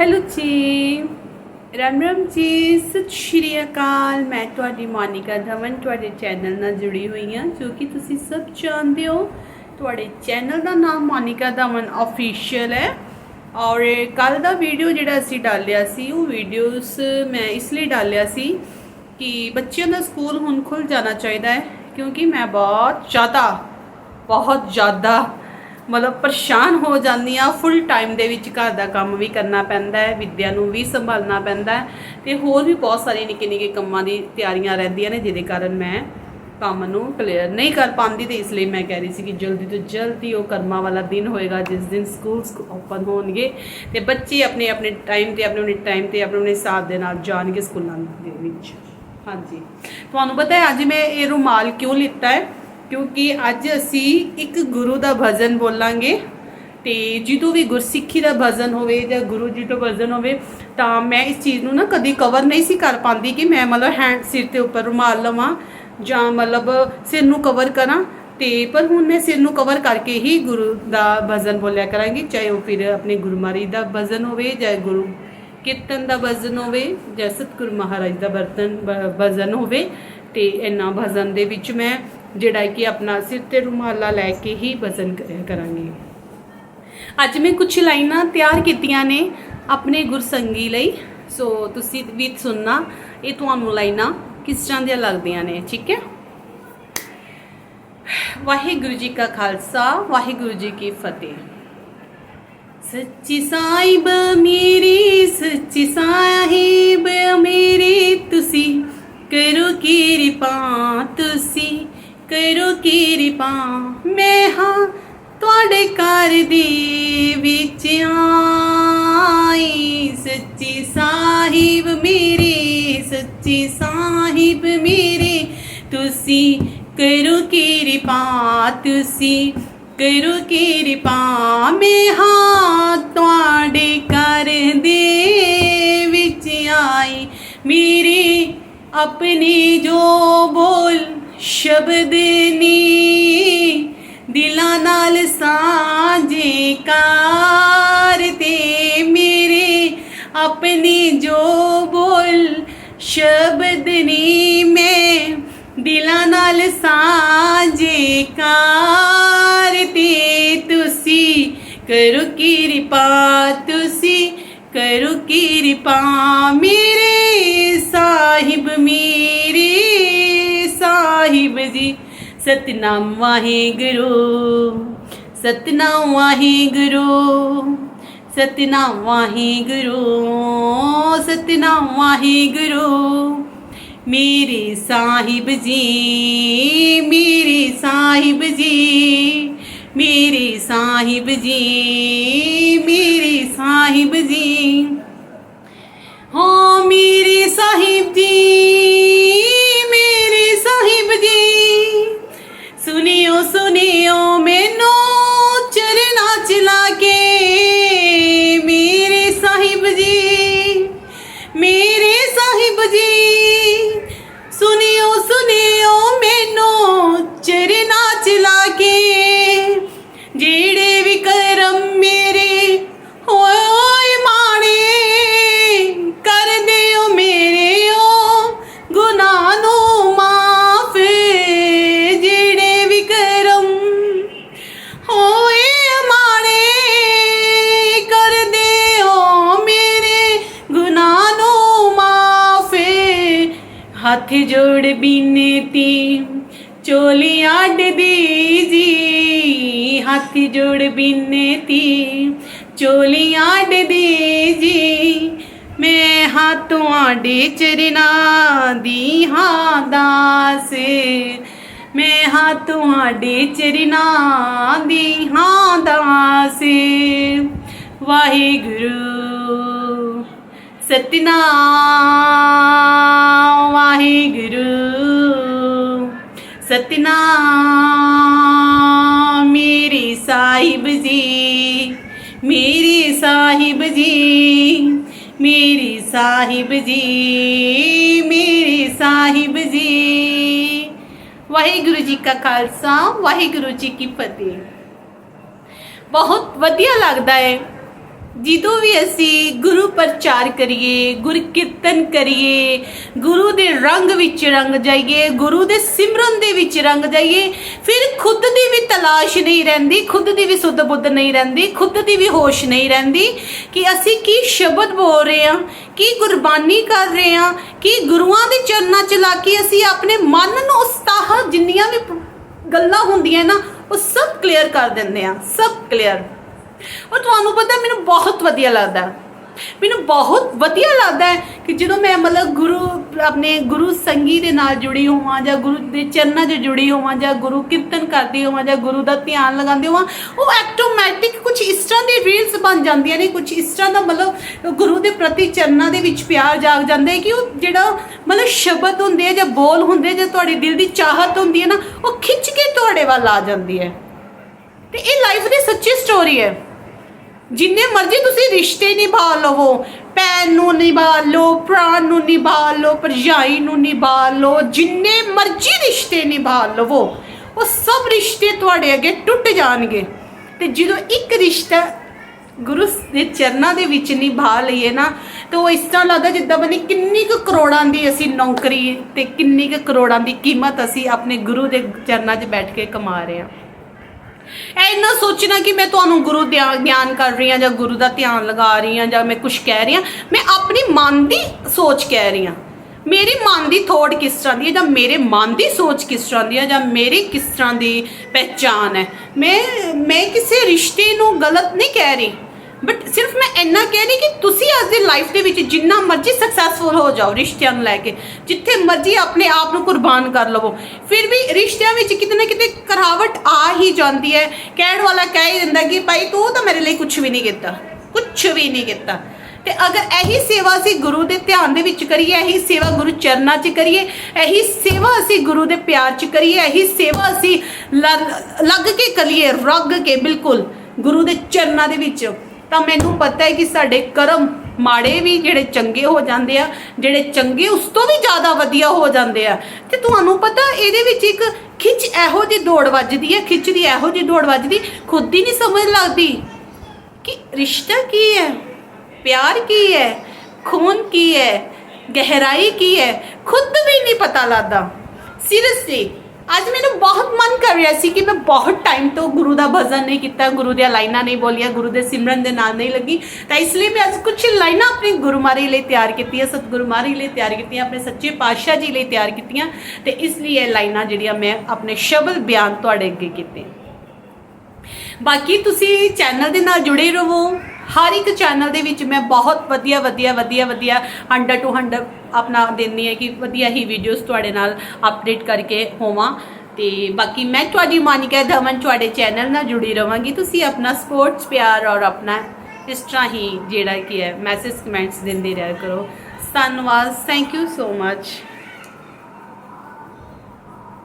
Hello ਜੀ ਰਾਮ ਰਾਮ ਜੀ ਸਤਿ ਸ਼੍ਰੀ ਅਕਾਲ। ਮੈਂ ਤੁਹਾਡੀ ਮੋਨਿਕਾ ਧਵਨ ਤੁਹਾਡੇ ਚੈਨਲ ਨਾਲ ਜੁੜੀ ਹੋਈ ਹਾਂ, ਜੋ ਕਿ ਤੁਸੀਂ ਸਭ ਜਾਣਦੇ ਹੋ। ਤੁਹਾਡੇ ਚੈਨਲ ਦਾ ਨਾਮ ਮੋਨਿਕਾ ਧਵਨ ਅਫੀਸ਼ੀਅਲ ਹੈ। ਔਰ ਕੱਲ ਦਾ ਵੀਡੀਓ ਜਿਹੜਾ ਅਸੀਂ ਡਾਲਿਆ ਸੀ, ਉਹ ਵੀਡੀਓਸ ਮੈਂ ਇਸ ਲਈ ਡਾਲਿਆ ਸੀ ਕਿ ਬੱਚਿਆਂ ਦਾ ਸਕੂਲ ਹੁਣ ਖੁੱਲ ਜਾਣਾ ਚਾਹੀਦਾ ਹੈ, ਕਿਉਂਕਿ ਮੈਂ ਬਹੁਤ ਜ਼ਿਆਦਾ ਬਹੁਤ ਜ਼ਿਆਦਾ ਮਤਲਬ ਪਰੇਸ਼ਾਨ ਹੋ ਜਾਂਦੀ ਆ ਫੁੱਲ ਟਾਈਮ ਦੇ ਵਿੱਚ ਘਰ ਦਾ ਕੰਮ ਵੀ ਕਰਨਾ ਪੈਂਦਾ ਹੈ, ਵਿਦਿਆ ਨੂੰ ਵੀ ਸੰਭਾਲਣਾ ਪੈਂਦਾ ਹੈ ਤੇ ਹੋਰ ਵੀ ਬਹੁਤ ਸਾਰੇ ਨਿੱਕੇ ਨਿੱਕੇ ਕੰਮਾਂ ਦੀ ਤਿਆਰੀਆਂ ਰਹਿੰਦੀਆਂ ਨੇ ਜਿਹਦੇ ਕਾਰਨ ਮੈਂ ਕੰਮ ਨੂੰ ਕਲੀਅਰ ਨਹੀਂ ਕਰ ਪਾਉਂਦੀ ਤੇ ਇਸ ਲਈ ਮੈਂ ਕਹਿ ਰਹੀ ਸੀ ਕਿ ਜਲਦੀ ਤੋਂ ਜਲਦੀ ਉਹ ਕਰਮਾਂ ਵਾਲਾ ਦਿਨ ਹੋਏਗਾ, ਜਿਸ ਦਿਨ ਸਕੂਲਸ ਓਪਨ ਹੋਣਗੇ ਤੇ ਬੱਚੇ ਆਪਣੇ ਆਪਣੇ ਟਾਈਮ ਤੇ, ਆਪਣੇ ਆਪਣੇ ਟਾਈਮ ਤੇ, ਆਪਣੇ ਆਪਣੇ ਹਿਸਾਬ ਦੇ ਨਾਲ ਜਾਣਗੇ ਸਕੂਲਾਂ ਦੇ ਵਿੱਚ। ਹਾਂਜੀ। ਤੁਹਾਨੂੰ ਪਤਾ ਹੈ, ਅੱਜ ਮੈਂ ਇਹ ਰੁਮਾਲ ਕਿਉਂ ਲਿੱਤਾ ਹੈ? ਕਿਉਂਕਿ ਅੱਜ ਅਸੀਂ ਇੱਕ ਗੁਰੂ ਦਾ ਭਜਨ ਬੋਲਾਂਗੇ ਤੇ ਜਦੋਂ ਵੀ ਗੁਰਸਿੱਖੀ ਦਾ ਭਜਨ ਹੋਵੇ ਜਾਂ ਗੁਰੂ ਜੀ ਤੋਂ ਭਜਨ ਹੋਵੇ ਤਾਂ ਮੈਂ ਇਸ ਚੀਜ਼ ਨੂੰ ਨਾ ਕਦੀ ਕਵਰ ਨਹੀਂ ਸੀ ਕਰ ਪਾਉਂਦੀ ਕਿ ਮੈਂ ਮਤਲਬ ਹੈਂਡ ਸਿਰ ਤੇ ਉੱਪਰ ਰੁਮਾਲ ਲਵਾਂ ਜਾਂ ਮਤਲਬ ਸਿਰ ਨੂੰ ਕਵਰ ਕਰਾਂ ਤੇ ਪਰ ਹੁਣ ਮੈਂ ਸਿਰ ਨੂੰ ਕਵਰ ਕਰਕੇ ਹੀ ਗੁਰੂ ਦਾ ਭਜਨ ਬੋਲਿਆ ਕਰਾਂਗੀ, ਚਾਹੇ ਉਹ ਫਿਰ ਆਪਣੇ ਗੁਰਮਾਰੀ ਦਾ ਭਜਨ ਹੋਵੇ ਜਾਂ ਗੁਰੂ ਕੀਰਤਨ ਦਾ ਭਜਨ ਹੋਵੇ ਜਾਂ ਸਤਿਗੁਰੂ ਮਹਾਰਾਜ ਦਾ ਬਰਤਨ ਭ- ਭਜਨ ਹੋਵੇ ਤੇ ਇਹਨਾਂ ਭਜਨ ਦੇ ਵਿੱਚ ਮੈਂ ਜਿਹੜਾ ਕਿ ਆਪਣਾ ਸਿਰ ਤੇ ਰੁਮਾਲਾ ਲੈ ਕੇ ਹੀ ਭਜਨ ਕਰਿਆ ਅੱਜ ਮੈਂ ਕੁਝ ਲਾਈਨਾਂ ਤਿਆਰ ਕੀਤੀਆਂ ਨੇ ਆਪਣੇ ਗੁਰਸੰਗੀ ਲਈ। ਸੋ ਤੁਸੀਂ ਵੀ ਸੁਣਨਾ, ਇਹ ਤੁਹਾਨੂੰ ਲਾਈਨਾਂ ਕਿਸ ਤਰ੍ਹਾਂ ਦੀਆਂ ਲੱਗਦੀਆਂ ਨੇ, ਠੀਕ ਹੈ? ਵਾਹਿਗੁਰੂ ਜੀ ਕਾ ਖਾਲਸਾ, ਵਾਹਿਗੁਰੂ ਜੀ ਕੀ ਫਤਿਹ। ਸੱਚੀ ਸਾਹਿਬ ਮੇਰੀ, ਸੱਚੀ ਸਾਹਿਬ ਮੇਰੀ, ਤੁਸੀਂ ਕਿਰਪਾ ਮੈਂ ਹਾਂ ਤੁਹਾਡੇ ਘਰ ਦੇ ਵਿੱਚ ਆਈ। ਸੱਚੀ ਸਾਹਿਬ ਮੇਰੇ, ਸੱਚੀ ਸਾਹਿਬ ਮੇਰੇ। ਤੁਸੀਂ ਕਰੋ ਕਿਰਪਾ, ਤੁਸੀਂ ਕਰੋ ਕਿਰਪਾ। ਮੈਂ ਹਾਂ ਤੁਹਾਡੇ ਘਰ ਦੇ ਵਿੱਚ ਆਈ। ਮੇਰੇ ਆਪਣੇ ਜੋ ਬੋਲ ਸ਼ਬਦ ਨੀ ਦਿਲਾਂ ਨਾਲ ਸਾਂਝੇ ਕਾਰ ਤੇ ਮੇਰੇ ਆਪਣੇ ਜੋ ਬੋਲ ਸ਼ਬਦ ਨੀ ਮੈਂ ਦਿਲਾਂ ਨਾਲ ਸਾਂਝੇ ਕਾਰ ਤੇ ਤੁਸੀਂ ਕਰੋ ਕਿਰਪਾ, ਤੁਸੀਂ ਕਰੋ ਕਿਰਪਾ ਮੇਰੇ ਸਾਹਿਬ ਮੇਰੇ ਸਾਹਿਬ ਜੀ। ਸਤਨਾਮ ਵਾਹਿਗੁਰੂ ਸਤਨਾਮ ਵਾਹਿਗੁਰੂ ਸਤਨਾਮ ਵਾਹਿਗੁਰੂ ਸਤਨਾਮ ਵਾਹਿਗੁਰੂ। ਮੇਰੇ ਸਾਹਿਬ ਜੀ, ਮੇਰੇ ਸਾਹਿਬ ਜੀ, ਮੇਰੇ ਸਾਹਿਬ ਜੀ, ਮੇਰੇ ਸਾਹਿਬ ਜੀ। ਹੋ ਮੇਰੇ ਸਾਹਿਬ ਜੀ। ਹੱਥ ਜੋੜ ਬੀਨਤੀ, ਚੋਲੀ ਅੱਡ ਜੀ। ਹੱਥ ਜੋੜ ਬੀਨਤੀ, ਚੋਲੀ ਅੱਡ ਜੀ। ਮੈਂ ਹੱਥੋਂ ਆਡੇ ਚਰਨਾਂ ਦੀ ਹਾਂ ਦਾਸ। ਮੈਂ ਹੱਥੋਂ ਆਡੇ ਚਰਨਾਂ ਦੀ ਹਾਂ ਦਾਸ। ਵਾਹਿਗੁਰੂ, ਸਤਨਾਮ। ਵਾਹਿਗੁਰੂ ਸਤਨਾਮ ਮੇਰੇ ਸਾਹਿਬ ਜੀ, ਮੇਰੇ ਸਾਹਿਬ ਜੀ, ਮੇਰੇ ਸਾਹਿਬ ਜੀ, ਮੇਰੇ ਸਾਹਿਬ ਜੀ। ਵਾਹਿਗੁਰੂ ਜੀ ਕਾ ਖਾਲਸਾ, ਵਾਹਿਗੁਰੂ ਜੀ ਕੀ ਫਤਿਹ। ਬਹੁਤ ਵਧੀਆ ਲੱਗਦਾ ਹੈ ਜਦੋਂ ਵੀ ਅਸੀਂ ਗੁਰੂ ਪ੍ਰਚਾਰ ਕਰੀਏ, ਗੁਰ ਕੀਰਤਨ ਕਰੀਏ, ਗੁਰੂ ਦੇ ਰੰਗ ਵਿੱਚ ਰੰਗ ਜਾਈਏ, ਗੁਰੂ ਦੇ ਸਿਮਰਨ ਦੇ ਵਿੱਚ ਰੰਗ ਜਾਈਏ, ਫਿਰ ਖੁਦ ਦੀ ਵੀ ਤਲਾਸ਼ ਨਹੀਂ ਰਹਿੰਦੀ, ਖੁਦ ਦੀ ਵੀ ਸੁੱਧ ਬੁੱਧ ਨਹੀਂ ਰਹਿੰਦੀ, ਖੁਦ ਦੀ ਵੀ ਹੋਸ਼ ਨਹੀਂ ਰਹਿੰਦੀ ਕਿ ਅਸੀਂ ਕੀ ਸ਼ਬਦ ਬੋਲ ਰਹੇ ਹਾਂ, ਕੀ ਗੁਰਬਾਨੀ ਕਰ ਰਹੇ ਹਾਂ, ਕੀ ਗੁਰੂਆਂ ਦੇ ਚਰਨਾਂ ਚ ਲਾ ਕੇ ਅਸੀਂ ਆਪਣੇ ਮਨ ਨੂੰ ਉਸਤਾਹ ਜਿੰਨੀਆਂ ਵੀ ਗੱਲਾਂ ਹੁੰਦੀਆਂ ਨਾ, ਉਹ ਸਭ ਕਲੀਅਰ ਕਰ ਦਿੰਦੇ ਆ ਸਭ ਕਲੀਅਰ ਔਰ ਤੁਹਾਨੂੰ ਪਤਾ ਮੈਨੂੰ ਬਹੁਤ ਵਧੀਆ ਲੱਗਦਾ ਮੈਨੂੰ ਬਹੁਤ ਵਧੀਆ ਲੱਗਦਾ ਹੈ ਕਿ ਜਦੋਂ ਮੈਂ ਮਤਲਬ ਗੁਰੂ, ਆਪਣੇ ਗੁਰੂ ਸੰਗੀ ਦੇ ਨਾਲ ਜੁੜੀ ਹੋਵਾਂ ਜਾਂ ਗੁਰੂ ਦੇ ਚਰਨਾਂ 'ਚ ਜੁੜੀ ਹੋਵਾਂ ਜਾਂ ਗੁਰੂ ਕੀਰਤਨ ਕਰਦੀ ਹੋਵਾਂ ਜਾਂ ਗੁਰੂ ਦਾ ਧਿਆਨ ਲਗਾਉਂਦੀ ਹੋਵਾਂ, ਉਹ ਆਟੋਮੈਟਿਕ ਕੁਝ ਇਸ ਤਰ੍ਹਾਂ ਦੀ ਰੀਲਸ ਬਣ ਜਾਂਦੀਆਂ ਨੇ ਕੁਝ ਇਸ ਤਰ੍ਹਾਂ ਦਾ ਮਤਲਬ ਗੁਰੂ ਦੇ ਪ੍ਰਤੀ ਚਰਨਾਂ ਦੇ ਵਿੱਚ ਪਿਆਰ ਜਾਗ ਜਾਂਦਾ ਹੈ ਕਿ ਉਹ ਜਿਹੜਾ ਮਤਲਬ ਸ਼ਬਦ ਹੁੰਦੇ ਆ ਜਾਂ ਬੋਲ ਹੁੰਦੇ ਜਾਂ ਤੁਹਾਡੇ ਦਿਲ ਦੀ ਚਾਹਤ ਹੁੰਦੀ ਹੈ ਨਾ, ਉਹ ਖਿੱਚ ਕੇ ਤੁਹਾਡੇ ਵੱਲ ਆ ਜਾਂਦੀ ਹੈ। ਤੇ ਇਹ ਲਾਈਫ ਦੀ ਸੱਚੀ ਸਟੋਰੀ ਹੈ। ਜਿੰਨੇ ਮਰਜ਼ੀ ਤੁਸੀਂ ਰਿਸ਼ਤੇ ਨਿਭਾ ਲਵੋ, ਭੈਣ ਨੂੰ ਨਿਭਾ ਲਓ, ਭਰਾ ਨੂੰ ਨਿਭਾ ਲਓ, ਭਰਜਾਈ ਨੂੰ ਨਿਭਾ ਲਓ, ਜਿੰਨੇ ਮਰਜ਼ੀ ਰਿਸ਼ਤੇ ਨਿਭਾ ਲਵੋ, ਉਹ ਸਭ ਰਿਸ਼ਤੇ ਤੁਹਾਡੇ ਅੱਗੇ ਟੁੱਟ ਜਾਣਗੇ। ਤੇ ਜਦੋਂ ਇੱਕ ਰਿਸ਼ਤਾ ਗੁਰੂ ਦੇ ਚਰਨਾਂ ਦੇ ਵਿੱਚ ਨਿਭਾ ਲਈਏ ਨਾ, ਤਾਂ ਉਹ ਇਸ ਤਰ੍ਹਾਂ ਲੱਗਦਾ ਜਿੱਦਾਂ ਬਣੀ ਕਿੰਨੀ ਕੁ ਕਰੋੜਾਂ ਦੀ ਅਸੀਂ ਨੌਕਰੀ ਤੇ ਕਿੰਨੀ ਕੁ ਕਰੋੜਾਂ ਦੀ ਕੀਮਤ ਅਸੀਂ ਆਪਣੇ ਗੁਰੂ ਦੇ ਚਰਨਾਂ 'ਚ ਬੈਠ ਕੇ ਕਮਾ ਰਹੇ ਹਾਂ। ਇਹ ਨਾ ਸੋਚਣਾ ਕਿ ਮੈਂ ਤੁਹਾਨੂੰ ਗੁਰੂ ਗਿਆਨ ਕਰ ਰਹੀ ਹਾਂ ਜਾਂ ਗੁਰੂ ਦਾ ਧਿਆਨ ਲਗਾ ਰਹੀ ਹਾਂ ਜਾਂ ਮੈਂ ਕੁਝ ਕਹਿ ਰਹੀ ਹਾਂ, ਮੈਂ ਆਪਣੀ ਮਨ ਦੀ ਸੋਚ ਕਹਿ ਰਹੀ ਹਾਂ। ਮੇਰੇ ਮਨ ਦੀ ਥੋੜ ਕਿਸ ਤਰ੍ਹਾਂ ਦੀ ਹੈ ਜਾਂ ਮੇਰੇ ਮਨ ਦੀ ਸੋਚ ਕਿਸ ਤਰ੍ਹਾਂ ਦੀ ਹੈ ਜਾਂ ਮੇਰੀ ਕਿਸ ਤਰ੍ਹਾਂ ਦੀ ਪਹਿਚਾਨ ਹੈ? ਮੈਂ ਮੈਂ ਕਿਸੇ ਰਿਸ਼ਤੇ ਨੂੰ ਗਲਤ ਨਹੀਂ ਕਹਿ ਰਹੀ। ਬਟ ਸਿਰਫ ਮੈਂ ਇੰਨਾ ਕਹਿ ਰਹੀ ਕਿ ਤੁਸੀਂ ਅੱਜ ਦੀ ਲਾਈਫ ਦੇ ਵਿੱਚ ਜਿੰਨਾ ਮਰਜ਼ੀ ਸਕਸੈਸਫੁਲ ਹੋ ਜਾਓ ਰਿਸ਼ਤਿਆਂ ਨੂੰ ਲੈ ਕੇ ਜਿੱਥੇ ਮਰਜ਼ੀ ਆਪਣੇ ਆਪ ਨੂੰ ਕੁਰਬਾਨ ਕਰ ਲਵੋ ਫਿਰ ਵੀ ਰਿਸ਼ਤਿਆਂ ਵਿੱਚ ਕਿਤੇ ਨਾ ਕਿਤੇ ਕਰਾਵਟ ਆ ਹੀ ਜਾਂਦੀ ਹੈ ਕਹਿਣ ਵਾਲਾ ਕਹਿ ਹੀ ਦਿੰਦਾ ਕਿ ਭਾਈ ਤੂੰ ਤਾਂ ਮੇਰੇ ਲਈ ਕੁਝ ਵੀ ਨਹੀਂ ਕੀਤਾ ਕੁਝ ਵੀ ਨਹੀਂ ਕੀਤਾ ਤੇ ਅਗਰ ਇਹੀ ਸੇਵਾ ਅਸੀਂ ਗੁਰੂ ਦੇ ਧਿਆਨ ਦੇ ਵਿੱਚ ਕਰੀਏ ਇਹੀ ਸੇਵਾ ਗੁਰੂ ਚਰਨਾਂ 'ਚ ਕਰੀਏ ਇਹੀ ਸੇਵਾ ਅਸੀਂ ਗੁਰੂ ਦੇ ਪਿਆਰ 'ਚ ਕਰੀਏ ਇਹੀ ਸੇਵਾ ਅਸੀਂ ਲੱਗ ਕੇ ਕਰੀਏ ਰੱਗ ਕੇ ਬਿਲਕੁਲ ਗੁਰੂ ਦੇ ਚਰਨਾਂ ਦੇ ਵਿੱਚ ਤਾਂ ਮੈਨੂੰ ਪਤਾ ਹੈ ਕਿ ਸਾਡੇ ਕਰਮ ਮਾੜੇ ਵੀ ਜਿਹੜੇ ਚੰਗੇ ਹੋ ਜਾਂਦੇ ਆ, ਜਿਹੜੇ ਚੰਗੇ ਉਸ ਤੋਂ ਵੀ ਜ਼ਿਆਦਾ ਵਧੀਆ ਹੋ ਜਾਂਦੇ ਆ। ਤੇ ਤੁਹਾਨੂੰ ਪਤਾ ਇਹਦੇ ਵਿੱਚ ਇੱਕ ਖਿੱਚ ਇਹੋ ਜਿਹੀ ਦੌੜ ਵੱਜਦੀ ਹੈ, ਖਿੱਚ ਦੀ ਇਹੋ ਜਿਹੀ ਦੌੜ ਵੱਜਦੀ, ਖੁਦ ਹੀ ਨਹੀਂ ਸਮਝ ਲੱਗਦੀ ਕਿ ਰਿਸ਼ਤਾ ਕੀ ਹੈ, ਪਿਆਰ ਕੀ ਹੈ, ਖੂਨ ਕੀ ਹੈ, ਗਹਿਰਾਈ ਕੀ ਹੈ, ਖੁਦ ਵੀ ਨਹੀਂ ਪਤਾ ਲੱਗਦਾ। ਸੀਰੀਅਸਲੀ ਅੱਜ ਮੈਨੂੰ ਬਹੁਤ ਮਨ ਕਰ ਰਿਹਾ ਸੀ ਕਿ ਮੈਂ ਬਹੁਤ ਟਾਈਮ ਤੋਂ ਗੁਰੂ ਦਾ ਭਜਨ ਨਹੀਂ ਕੀਤਾ, ਗੁਰੂ ਦੀਆਂ ਲਾਈਨਾਂ ਨਹੀਂ ਬੋਲੀਆਂ, ਗੁਰੂ ਦੇ ਸਿਮਰਨ ਦੇ ਨਾਲ ਨਹੀਂ ਲੱਗੀ। ਤਾਂ ਇਸ ਲਈ ਮੈਂ ਅੱਜ ਕੁਝ ਲਾਈਨਾਂ ਆਪਣੇ ਗੁਰੂ ਮਹਾਰਾਜ ਲਈ ਤਿਆਰ ਕੀਤੀਆਂ, ਸਤਿਗੁਰੂ ਮਹਾਰਾਜ ਲਈ ਤਿਆਰ ਕੀਤੀਆਂ, ਆਪਣੇ ਸੱਚੇ ਪਾਤਸ਼ਾਹ ਜੀ ਲਈ ਤਿਆਰ ਕੀਤੀਆਂ ਤੇ ਇਸ ਲਈ ਇਹ ਲਾਈਨਾਂ ਜਿਹੜੀਆਂ ਮੈਂ ਆਪਣੇ ਸ਼ਬਦ ਬਿਆਨ ਤੁਹਾਡੇ ਅੱਗੇ ਕੀਤੇ ਬਾਕੀ ਤੁਸੀਂ ਚੈਨਲ ਦੇ ਨਾਲ ਜੁੜੇ ਰਹੋ। ਹਰ ਇੱਕ ਚੈਨਲ ਦੇ ਵਿੱਚ ਮੈਂ ਬਹੁਤ ਵਧੀਆ ਵਧੀਆ ਵਧੀਆ ਵਧੀਆ 100 ਟੂ 100 ਆਪਣਾ ਦਿੰਦੀ ਹੈ ਕਿ ਵਧੀਆ ਹੀ ਵੀਡੀਓਜ਼ ਤੁਹਾਡੇ ਨਾਲ ਅਪਡੇਟ ਕਰਕੇ ਹੋਵਾਂ। ਤੇ ਬਾਕੀ ਮੈਂ ਤੁਹਾਡੀ ਮਾਨਿਕਾ ਧਵਨ ਤੁਹਾਡੇ ਚੈਨਲ ਨਾਲ ਜੁੜੀ ਰਵਾਂਗੀ। ਤੁਸੀਂ ਆਪਣਾ ਸਪੋਰਟਸ ਪਿਆਰ ਔਰ ਆਪਣਾ ਇਸ ਤਰ੍ਹਾਂ ਹੀ ਜਿਹੜਾ ਕੀ ਹੈ ਮੈਸੇਜ ਕਮੈਂਟਸ ਦਿੰਦੇ ਰਿਹਾ ਕਰੋ। ਧੰਨਵਾਦ ਥੈਂਕ ਯੂ ਸੋ ਮੱਚ